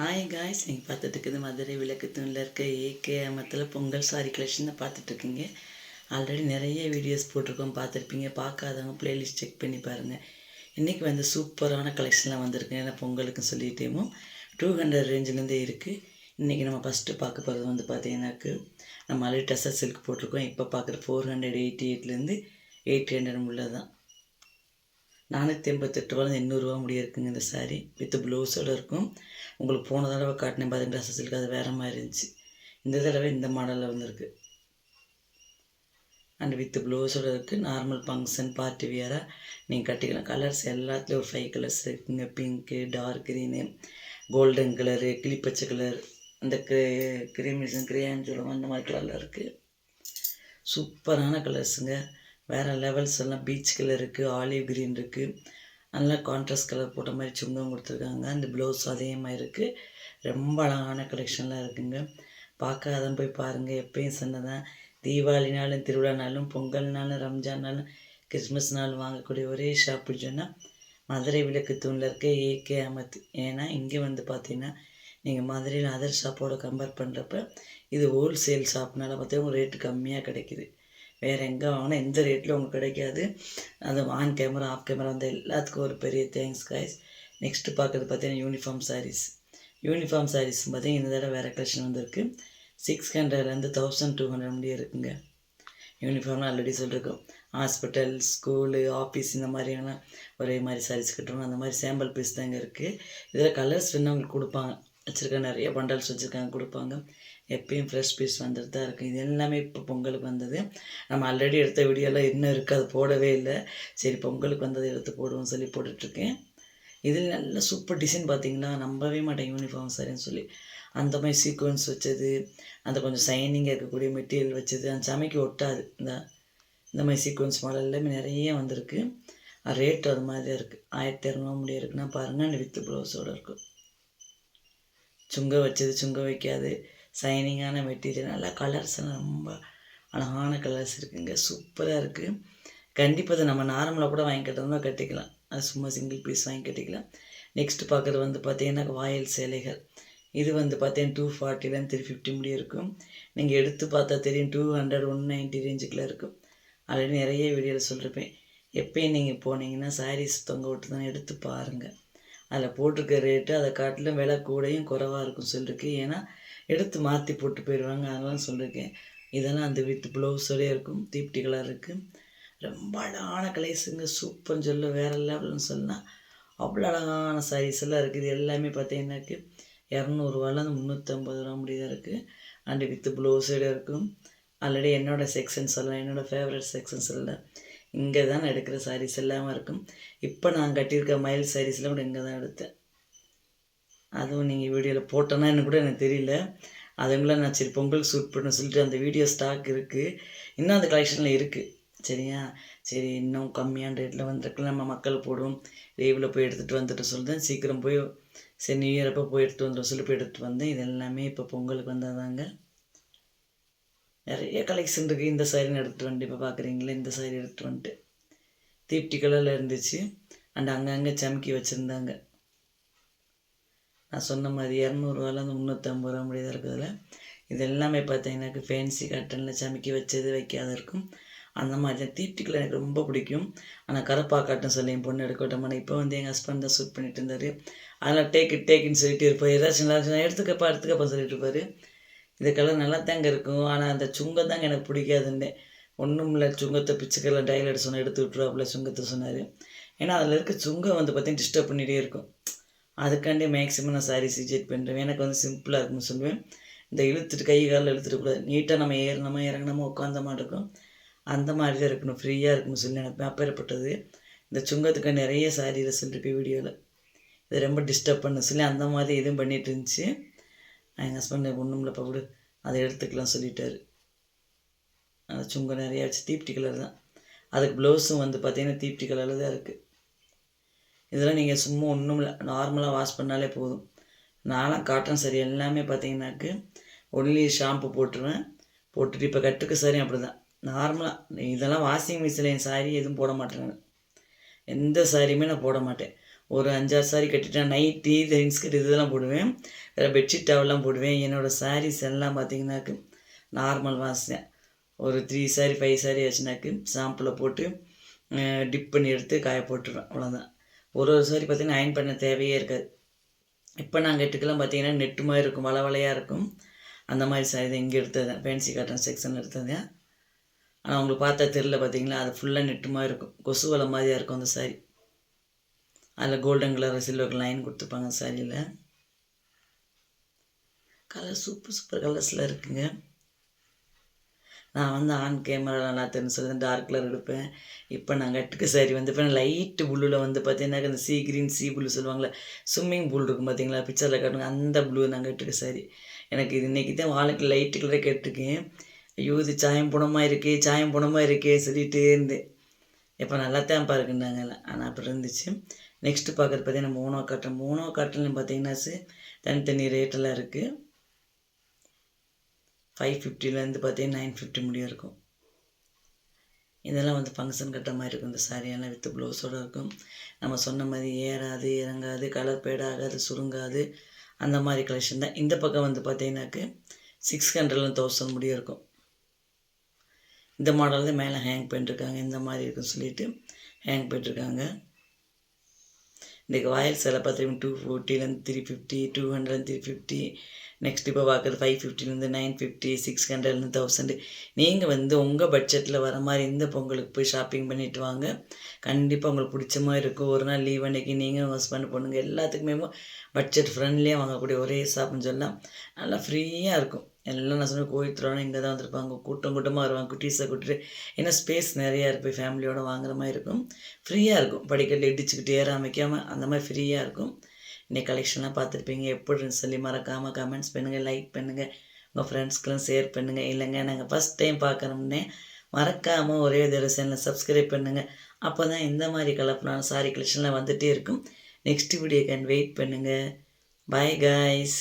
Hi guys நீங்கள் பார்த்துட்ருக்குது மதுரை விளக்குத்தூணில் இருக்க ஏகே அமத்தில் பொங்கல் சாரி கலெக்ஷன் பார்த்துட்ருக்கீங்க. ஆல்ரெடி நிறைய வீடியோஸ் போட்டிருக்கோம் பார்த்துருப்பீங்க. பார்க்காதவங்க ப்ளேலிஸ்ட் செக் பண்ணி பாருங்கள் இன்றைக்கி வந்து சூப்பரான கலெக்ஷன்லாம் வந்திருக்கு. ஏன்னா பொங்கலுக்குன்னு சொல்லிட்டேமோ டூ ஹண்ட்ரட் ரேஞ்சிலேருந்தே இருக்குது இன்றைக்கி நம்ம ஃபஸ்ட்டு பார்க்க போகிறது வந்து பார்த்தீங்கன்னாக்கு நம்ம ஆல்ரெடி டெசர் சில்க் போட்டிருக்கோம். இப்போ பார்க்குற ஃபோர் ஹண்ட்ரட் எயிட்டி எயிட்லேருந்து எயிட் ஹண்ட்ரட் உள்ளே தான் நானூற்றி எண்பத்தெட்டு ரூபாய் எண்ணூறுரூவா முடிய இருக்குங்க இந்த சாரீ வித் ப்ளவுஸோடு இருக்கும். உங்களுக்கு போன தடவை காட்டினேன் பார்த்தீங்க ட்ரெஸ் அது வேறு மாதிரி இருந்துச்சு. இந்த தடவை இந்த மாடலில் வந்துருக்கு. அண்ட் வித் ப்ளவுஸோடு இருக்குது நார்மல் ஃபங்க்ஷன் பார்ட்டி வியராக நீங்கள் கட்டிக்கலாம். கலர்ஸ் எல்லாத்துலேயும் ஒரு ஃபைவ் கலர்ஸ் இருக்குங்க. Pink dark green golden colour கிளிப்பச்சை colour அந்த கிரீமிஷன் கிரியான்னு சொல்லுவோம் அந்த மாதிரி கலரில் இருக்குது சூப்பரான கலர்ஸுங்க வேறு லெவல்ஸ் எல்லாம் பீச் கலர் இருக்குது ஆலிவ் க்ரீன் இருக்குது நல்லா கான்ட்ராஸ்ட் கலர் போட்ட மாதிரி சுங்கம் கொடுத்துருக்காங்க. அந்த ப்ளவுஸ் அதே மாதிரி இருக்குது ரொம்ப அழகான கலெக்ஷன்லாம் இருக்குங்க. பார்க்காதான் போய் பாருங்கள் எப்பயும் சொன்னதான். தீபாவளினாலும் திருவிழானாலும் பொங்கல்னாலும் ரம்ஜான்னாலும் கிறிஸ்மஸ்னாலும் வாங்கக்கூடிய ஒரே ஷாப்பு சொன்னால் மதுரை விளக்கு தூணில் இருக்க ஏகே அமத். ஏன்னா இங்கே வந்து பார்த்தீங்கன்னா நீங்கள் மதுரையில் அதர் ஷாப்போட கம்பேர் பண்ணுறப்ப இது ஹோல்சேல் ஷாப்னால பார்த்தீங்கன்னா ரேட்டு கம்மியாக கிடைக்குது. வேறு எங்கே வாங்கினா எந்த ரேட்டில் உங்களுக்கு கிடைக்காது. அது ஆன் கேமரா ஆஃப் கேமரா அந்த எல்லாத்துக்கும் ஒரு பெரிய தேங்க்ஸ் காய்ஸ் நெக்ஸ்ட்டு பார்க்குறது பார்த்தீங்கன்னா யூனிஃபார்ம் சாரீஸ் யூனிஃபார்ம் சாரீஸ் பார்த்தீங்கன்னா இந்த தடவை வேறு கலெக்ஷன் வந்திருக்கு. சிக்ஸ் ஹண்ட்ரட்லேருந்து தௌசண்ட் டூ ஹண்ட்ரட் முடியும் இருக்குங்க. யூனிஃபார்ம்லாம் ஆல்ரெடி சொல்லியிருக்கோம் ஹாஸ்பிட்டல் ஸ்கூலு ஆஃபீஸ் இந்த மாதிரியான ஒரே மாதிரி சாரீஸ் கட்டணும். அந்த மாதிரி சாம்பிள் பீஸ் தாங்க இருக்குது இதில் கலர்ஸ் வேணும் அவங்களுக்கு கொடுப்பாங்க. வச்சுருக்க நிறைய பண்டல்ஸ் வச்சுருக்காங்க கொடுப்பாங்க. எப்பயும் ஃப்ரெஷ் பீஸ் வந்துட்டு தான் இருக்கும் இது எல்லாமே இப்போ பொங்கலுக்கு வந்தது. நம்ம ஆல்ரெடி எடுத்த வீடியோலாம் இன்னும் இருக்குது அது போடவே இல்லை. சரி பொங்கலுக்கு வந்ததை எடுத்து போடுவோம் சொல்லி போட்டுட்ருக்கேன். இதில் நல்ல சூப்பர் டிசைன் பார்த்தீங்களா நம்பவே மாட்டேன் யூனிஃபார்ம் சரின்னு சொல்லி. அந்த மாதிரி சீக்வன்ஸ் வச்சது அந்த கொஞ்சம் சைனிங்காக இருக்கக்கூடிய மெட்டீரியல் வச்சது அந்த சமைக்கு ஒட்டாது. இந்த இந்த மாதிரி சீக்வன்ஸ் மாடல் எல்லாமே நிறைய வந்திருக்கு. ரேட் அது மாதிரி இருக்குது ஆயிரத்தி இரநூறு முடிய இருக்குன்னா பாருங்கள் வித்து ப்ளவுஸோடு இருக்கும். சுங்க வச்சது சுங்க வைக்காது. சைனிங்கான மெட்டீரியல் நல்லா கலர்ஸ் எல்லாம் ரொம்ப அழகான கலர்ஸ் இருக்குங்க. சூப்பராக இருக்குது கண்டிப்பாக அதை நம்ம நார்மலாக கூட வாங்கி கட்டுறதுனா கட்டிக்கலாம். அது சும்மா சிங்கிள் பீஸ் வாங்கி கட்டிக்கலாம். நெக்ஸ்ட் பார்க்குறது வந்து பார்த்தீங்கன்னா வாயல் சேலைகள். இது வந்து பார்த்தீங்கன்னா டூ ஃபார்ட்டிலேருந்து த்ரீ ஃபிஃப்டி முடிய இருக்கும். நீங்கள் எடுத்து பார்த்தா தெரியும் டூ ஹண்ட்ரட் ஒன் நைன்ட்டி ரேஞ்சுக்குள்ளே இருக்கும். ஆல்ரெடி நிறைய வீடியோவில் சொல்லியிருப்பேன் எப்பயும் நீங்கள் போனீங்கன்னா சாரீஸ் தொங்க விட்டு தான் எடுத்து பாருங்கள் அதில் போட்டிருக்க ரேட்டு அதை காட்டிலும் விலை கூடையும் குறைவாக இருக்கும் சொல்லிருக்கு. ஏன்னா எடுத்து மாற்றி போட்டு போயிடுவாங்க. அதெல்லாம் சொல்லியிருக்கேன் இதெல்லாம் அந்த வித் ப்ளவுஸோடய இருக்கும். தீப்டி கலர் இருக்குது ரொம்ப அழகான கலைஸுங்க சூப்பர்னு சொல்ல. வேறு லெவல்னு சொல்லலாம் அவ்வளோ அழகான சாரீஸ் எல்லாம் இருக்குது எல்லாமே பார்த்தீங்கன்னாக்கு இரநூறுவாலேருந்து முந்நூற்றம்பது ரூபா முடியதான் இருக்குது அண்டு வித் ப்ளவுஸோட இருக்கும். ஆல்ரெடி என்னோடய செக்ஷன்ஸ் எல்லாம் என்னோடய ஃபேவரட் செக்ஷன்ஸ் எல்லாம் இங்கே தான் நான் எடுக்கிற சாரீஸ் எல்லாமே இருக்கும். இப்போ நான் கட்டியிருக்க மயில் சாரீஸ்லாம் கூட இங்கே தான் எடுத்தேன். அதுவும் நீங்கள் வீடியோவில் போட்டோன்னா கூட எனக்கு தெரியல. அதுங்கள நான் சரி பொங்கல் ஷூட் பண்ண சொல்லிட்டு அந்த வீடியோ ஸ்டாக் இருக்குது இன்னும் அந்த கலெக்ஷனில் இருக்குது சரியா? சரி இன்னும் கம்மியான ரேட்டில் வந்திருக்குல நம்ம மக்கள் போடுவோம். லீவில் போய் எடுத்துகிட்டு வந்துட்டு சொல்லிட்டேன் சீக்கிரம் போய் சரி நியூ இயர் அப்போ போய் எடுத்துகிட்டு வந்துடும் சொல்லி போய் எடுத்துகிட்டு வந்தேன். இது எல்லாமே இப்போ பொங்கலுக்கு வந்தாதாங்க. நிறைய கலெக்ஷன் இருக்குது இந்த சாரீ எடுத்துகிட்டு வந்துட்டு இப்போ பார்க்குறீங்களே இந்த சாரி எடுத்துகிட்டு வந்துட்டு. தீப்டி கலரில் இருந்துச்சு. அண்ட் அங்கங்கே சமக்கி வச்சுருந்தாங்க. நான் சொன்ன மாதிரி இரநூறுவாலேருந்து முந்நூற்றம்பது ரூபா முடியதாக இருக்குதுல இது எல்லாமே பார்த்தீங்கன்னாக்கு ஃபேன்சி காட்டனில் சமைக்க வச்சது வைக்காத இருக்கும். அந்த மாதிரி தான் தீப்டிக்கில் எனக்கு ரொம்ப பிடிக்கும். ஆனால் கரப்பா காட்டன் சொல்லி என் பொண்ணு எடுக்கட்டும். ஆனால் இப்போ வந்து எங்கள் ஹஸ்பண்ட் தான் ஷூட் பண்ணிட்டு இருந்தார். அதெல்லாம் டேக் இட் டேக்குன்னு சொல்லிட்டு இருப்பார். ஏதாச்சும் நல்லா எடுத்துக்கப்பா எடுத்துக்கப்பா சொல்லிட்டு இருப்பார். இந்த கலர் நல்லா தாங்க இருக்கும். ஆனால் அந்த சுங்கம் தாங்க எனக்கு பிடிக்காதுன்னு. ஒன்றும் இல்லை சுங்கத்தை பிச்சுக்கெல்லாம் டைலட் சொன்னால் எடுத்து விட்ருவாப்புல சுங்கத்தை சொன்னார். ஏன்னா அதில் இருக்க சுங்கம் வந்து பார்த்தீங்கன்னா டிஸ்டர்ப் பண்ணிகிட்டே இருக்கும். அதுக்காண்டி மேக்ஸிமம் நான் சாரீ ரிஜெக்ட் பண்ணுறேன் எனக்கு வந்து சிம்பிளாக இருக்கும்னு சொல்லுவேன். இந்த இழுத்துட்டு கை காலில் இழுத்துட்டு கூடாது நீட்டாக நம்ம ஏறினோமா இறங்கினோமா உட்காந்த மாதிரி இருக்கும். அந்த மாதிரி தான் இருக்கணும். ஃப்ரீயாக இருக்கணும்னு சொல்லி எனக்கு அப்பேற்பட்டது. இந்த சுங்கத்துக்கு நிறைய சாரியில் சொல்லியிருப்பேன் வீடியோவில் இது ரொம்ப டிஸ்டர்ப் பண்ண சொல்லி அந்த மாதிரி இதுவும் பண்ணிகிட்டு இருந்துச்சு. எங்கள் ஹஸ்பண்ட் ஒன்றும் இல்லைப்பா விடு. அதை எடுத்துக்கலாம் சொல்லிட்டாரு. அந்த சுங்கம் நிறையா வச்சு தீப்டி கலர் தான். அதுக்கு ப்ளவுஸும் வந்து பார்த்திங்கன்னா தீப்டி கலரில் தான் இருக்குது இதெல்லாம் நீங்கள் சும்மா ஒன்றும் இல்லை. நார்மலாக வாஷ் பண்ணாலே போதும். நானும் காட்டன் சரி எல்லாமே பார்த்தீங்கன்னாக்கு ஒன்லி ஷாம்பு போட்டுருவேன். போட்டுட்டு இப்போ கட்டுக்கு சரி அப்படி தான் நார்மலாக இதெல்லாம் வாஷிங் மிஷினில் என் சாரி எதுவும் போட மாட்டேன் எந்த சாரியுமே நான் போட மாட்டேன். ஒரு அஞ்சாறு சாரி கட்டிட்டேன் நைட்டி இந்த இன்ஸ்கர்ட் இதெல்லாம் போடுவேன். வேறு பெட்ஷீட் டவல்லாம் போடுவேன். என்னோடய சாரீஸ் எல்லாம் பார்த்தீங்கன்னாக்கு நார்மல் வாசம் ஒரு த்ரீ சாரி ஃபைவ் சாரி ஆச்சுனாக்கு ஷாம்பில் போட்டு டிப் பண்ணி எடுத்து காய போட்டுருவேன். அவ்வளோதான் ஒரு ஒரு சாரி பார்த்தீங்கன்னா அயன் பண்ண தேவையே இருக்காது. இப்போ நாங்கள் எட்டுக்கெல்லாம் பார்த்தீங்கன்னா நெட்டு மாதிரி இருக்கும் வள வளையாக இருக்கும். அந்த மாதிரி சாரி தான் இங்கே எடுத்தது. ஃபேன்சி காட்டன் செக்ஷன் எடுத்தது. ஆனால் உங்களுக்கு பார்த்தா தெரில பார்த்தீங்களா அது ஃபுல்லாக நெட்டு மாதிரி இருக்கும். கொசு வலை மாதிரியாக இருக்கும் அந்த சாரி அதில் கோல்டன் கலர் சில்வர் லைன் கொடுத்துருப்பாங்க சாரியில் கலர் சூப்பர் சூப்பர் கலர்ஸில் இருக்குங்க. நான் வந்து ஆன் கேமரா நல்லா தெரிஞ்சு சொல்லி டார்க் கலர் எடுப்பேன். இப்போ நான் கட்டுக்கு சரி வந்து இப்போ லைட்டு ப்ளூவில் வந்து பார்த்தீங்கன்னா இந்த சீ க்ரீன் சீ புல்லு சொல்லுவாங்களே ஸ்விம்மிங் பூல் இருக்கும் பார்த்தீங்களா பிக்சரில் காட்டுங்க அந்த ப்ளூ நான் கட்டுக்கு சரி எனக்கு இது இன்றைக்கி தான் வாழ்க்கை லைட்டு கலரே கேட்டிருக்கேன். ஐயோ இது சாயம் புணமாக இருக்கே சாயம் புணமாக இருக்கே சொல்லிகிட்டே இருந்தேன். இப்போ நல்லா தான் பாருக்குண்டாங்க ஆனால் அப்படி இருந்துச்சு. நெக்ஸ்ட்டு பார்க்குறது பார்த்தீங்கன்னா மோனோ காட்டன். மோனோ காட்டன்லையும் பார்த்தீங்கன்னா தனித்தனி ரேட்டெல்லாம் இருக்குது ஃபைவ் ஃபிஃப்டிலேருந்து பார்த்தீங்கன்னா நைன் ஃபிஃப்டி முடியும் இருக்கும். இதெல்லாம் வந்து ஃபங்க்ஷன் கட்ட மாதிரி இருக்கும். இந்த சாரியெல்லாம் வித்து ப்ளவுஸோடு இருக்கும். நம்ம சொன்ன மாதிரி ஏறாது இறங்காது கலர் பேடாகாது சுருங்காது. அந்த மாதிரி கலெக்ஷன் தான். இந்த பக்கம் வந்து பார்த்தீங்கன்னாக்கு சிக்ஸ் ஹண்ட்ரட்லேருந்து தௌசண்ட் முடியும் இருக்கும். இந்த மாடல் தான் மேலே ஹேங் பண்ணிட்டுருக்காங்க இந்த மாதிரி இருக்குன்னு சொல்லிட்டு ஹேங் பண்ணிட்டுருக்காங்க இன்றைக்கி வாயில் சில பார்த்தீங்கன்னா two ஃபோர்ட்டிலேருந்து three fifty two hundred three fifty next இப்போ பார்க்குறது ஃபைவ் ஃபிஃப்டிலேருந்து நைன் ஃபிஃப்டி சிக்ஸ் ஹண்ட்ரட்லேருந்து தௌசண்ட் நீங்கள் வந்து உங்கள் பட்ஜெட்டில் வர மாதிரி இந்த பொங்கலுக்கு போய் ஷாப்பிங் பண்ணிட்டு வாங்க. கண்டிப்பாக உங்களுக்கு பிடிச்ச மாதிரி இருக்கும். ஒரு நாள் லீவ் அன்னைக்கு நீங்கள் ஹஸ்பண்ட் பொண்ணுங்க எல்லாத்துக்குமே பட்ஜெட் ஃப்ரெண்ட்லியாக வாங்கக்கூடிய ஒரே ஷாப்னு சொல்லலாம் நல்லா ஃப்ரீயாக இருக்கும். எல்லாம் நான் சொன்ன கோயில் திருவிழா இங்கே தான் வந்திருப்பாங்க. கூட்டம் கூட்டமாக வருவாங்க. குட்டீஸை கூட்டிட்டு. ஏன்னா ஸ்பேஸ் நிறையா இருப்போம் ஃபேமிலியோடு வாங்குற மாதிரி இருக்கும். ஃப்ரீயாக இருக்கும். படிக்கட்டில் இடிச்சுக்கிட்டு ஏற அமைக்காமல் அந்த மாதிரி ஃப்ரீயாக இருக்கும். இன்னைக்கு கலெக்ஷன்லாம் பார்த்துருப்பீங்க. எப்படின்னு சொல்லி மறக்காமல் கமெண்ட்ஸ் பண்ணுங்கள் லைக் பண்ணுங்கள் உங்கள் ஃப்ரெண்ட்ஸ்க்கெலாம் ஷேர் பண்ணுங்கள் இல்லைங்க நாங்கள் ஃபஸ்ட் டைம் பார்க்குறோம்னே மறக்காமல் ஒரே தடவை சேனலை சப்ஸ்கிரைப் பண்ணுங்கள் அப்போ தான் இந்த மாதிரி கலப்பலான சாரி கலெக்ஷன்லாம் வந்துகிட்டே இருக்கும். நெக்ஸ்ட் வீடியோ வெயிட் பண்ணுங்கள் பாய் காய்ஸ்